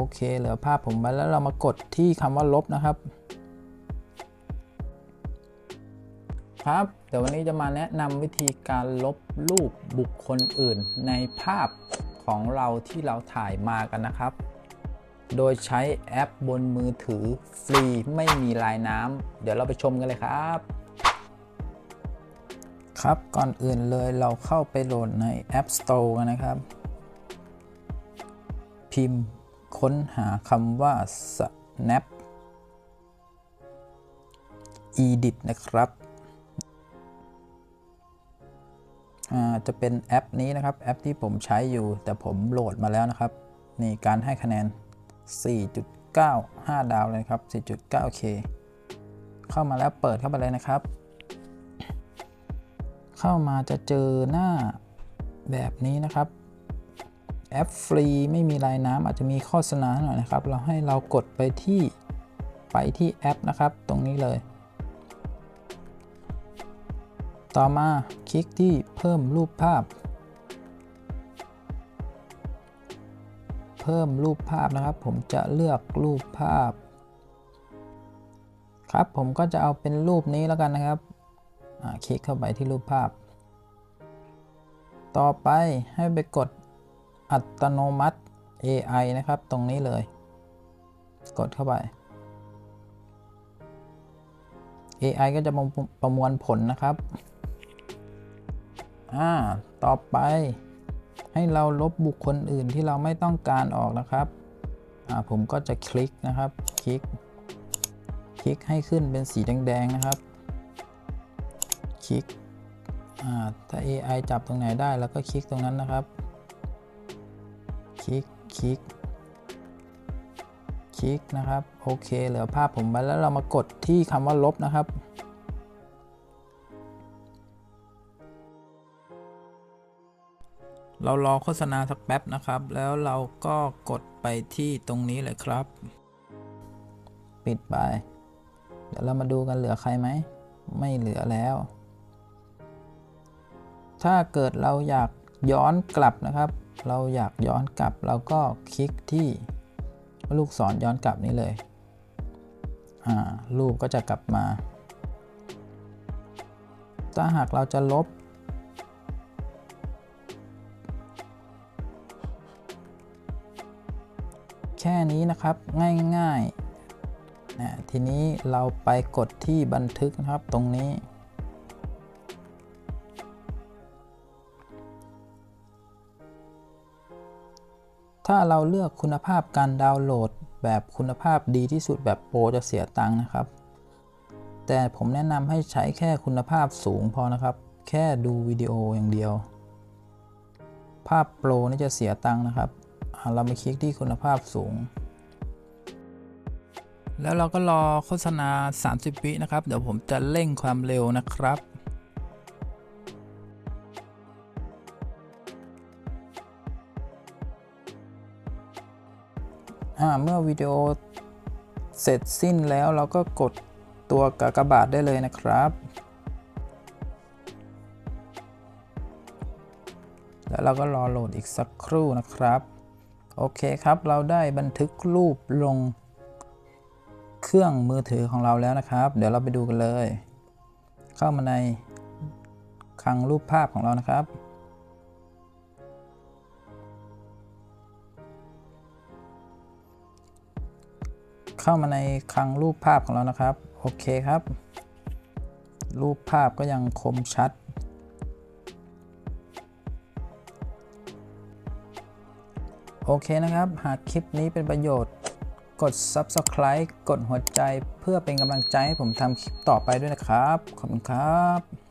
โอเคเหลือภาพผมไปแล้วเรามากดที่คำว่าลบนะครับ ครับเดี๋ยววันนี้จะมาแนะนำวิธีการลบรูปบุคคลอื่น ในภาพของเราที่เราถ่ายมากันนะครับ โดยใช้แอปบนมือถือฟรีไม่มีลายน้ำเดี๋ยวเราไปชมกันเลยครับ ครับก่อนอื่นเลยเราเข้าไปโหลดใน App Store กันนะครับ พิมพ์ ค้นหาคำว่า snap edit นะครับจะเป็นแอปนี้นะครับ แอปที่ผมใช้อยู่ แต่ผมโหลดมาแล้วนะครับ นี่การให้คะแนน 4.9 5 ดาวเลยครับ 4.9k เข้ามาแล้วเปิดเข้าไปเลยนะครับ เข้ามาจะเจอหน้าแบบนี้นะครับ แอปฟรีไม่มีลายน้ำอาจจะมีโฆษณาหน่อยนะครับ เราให้เรากดไปที่ไปที่แอปนะครับ ตรงนี้เลย ต่อมาคลิกที่เพิ่มรูปภาพ เพิ่มรูปภาพนะครับ ผมจะเลือกรูปภาพ ครับผมก็จะเอาเป็นรูปนี้แล้วกันนะครับคลิกเข้าไปที่รูปภาพ ต่อไปให้ไปกด อัตโนมัติ AI นะครับ ตรงนี้เลย กดเข้าไป AI ก็จะประมวลผลนะครับ อ่า ต่อไป ให้เราลบบุคคลอื่นที่เราไม่ต้องการออกนะครับ อ่า ผมก็จะคลิกนะครับ คลิก คลิกให้ขึ้นเป็นสีแดงๆนะครับ คลิก อ่า ถ้า AI จับตรงไหนได้ แล้วก็คลิกตรงนั้นนะครับ คลิก คลิก คลิกนะครับ โอเค เหลือภาพผมไปแล้วเรามากดที่คำว่าลบนะครับเรารอโฆษณาสักแป๊บนะครับ แล้วเราก็กดไปที่ตรงนี้เลยครับ ปิดไป เดี๋ยวเรามาดูกันเหลือใครไหม ไม่เหลือแล้ว ถ้าเกิดเราอยากย้อนกลับนะครับ เราอยากย้อนกลับเราก็คลิกที่ลูกศรย้อนกลับนี้เลยอ่ารูปก็จะกลับมา ถ้าหากเราจะลบ แค่นี้นะครับง่ายๆนะทีนี้เราไปกดที่บันทึกนะครับตรงนี้ ถ้าเราเลือกคุณภาพการดาวน์โหลดแบบคุณภาพดีที่สุดแบบโปรจะเสียตังค์นะครับ แต่ผมแนะนำให้ใช้แค่คุณภาพสูงพอนะครับ แค่ดูวิดีโออย่างเดียว ภาพโปรนี่จะเสียตังค์นะครับเรามาคลิกที่คุณภาพสูง แล้วเราก็รอโฆษณา 30 วินะครับ เดี๋ยวผมจะเร่งความเร็วนะครับ เมื่อวิดีโอเสร็จสิ้นแล้วเราก็กดตัวกากบาทได้เลยนะครับ แล้วเราก็รอโหลดอีกสักครู่นะครับ โอเคครับ เราได้บันทึกรูปลงเครื่องมือถือของเราแล้วนะครับ เดี๋ยวเราไปดูกันเลย เข้ามาในคลังรูปภาพของเรานะครับ เข้ามาในคลังรูปภาพของเรานะครับ โอเคครับ รูปภาพก็ยังคมชัด โอเคนะครับ หากคลิปนี้เป็นประโยชน์ กด Subscribe กดหัวใจเพื่อเป็นกำลังใจให้ผมทำคลิปต่อไปด้วยนะครับ ขอบคุณครับ